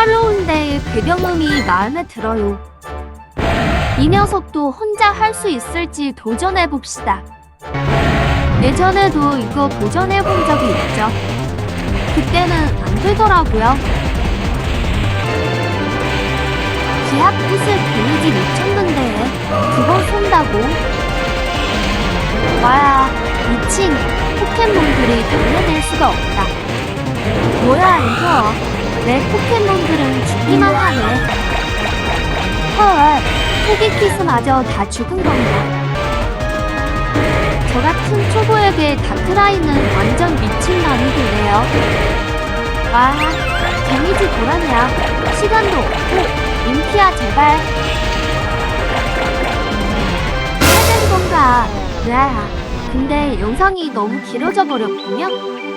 할로윈데이의 배경음이 마음에 들어요. 이 녀석도 혼자 할 수 있을지 도전해봅시다. 예전에도 이거 도전해본 적이 있죠. 그때는 안 되더라고요. 기합 붓을 데미지 미쳤는데 그걸 쏜다고? 와야 미친 포켓몬들이 당해낼 수가 없다. 뭐야 이거 내 포켓몬들은 죽기만 하네. 헐 토기키스마저 다 죽은 건가? 저 같은 초보에게 다크라인은 완전 미친 난이도네요. 와, 데미지 보라냐. 시간도 없고, 인피야, 제발. 해야 되는 건가? 네. 근데 영상이 너무 길어져 버렸군요.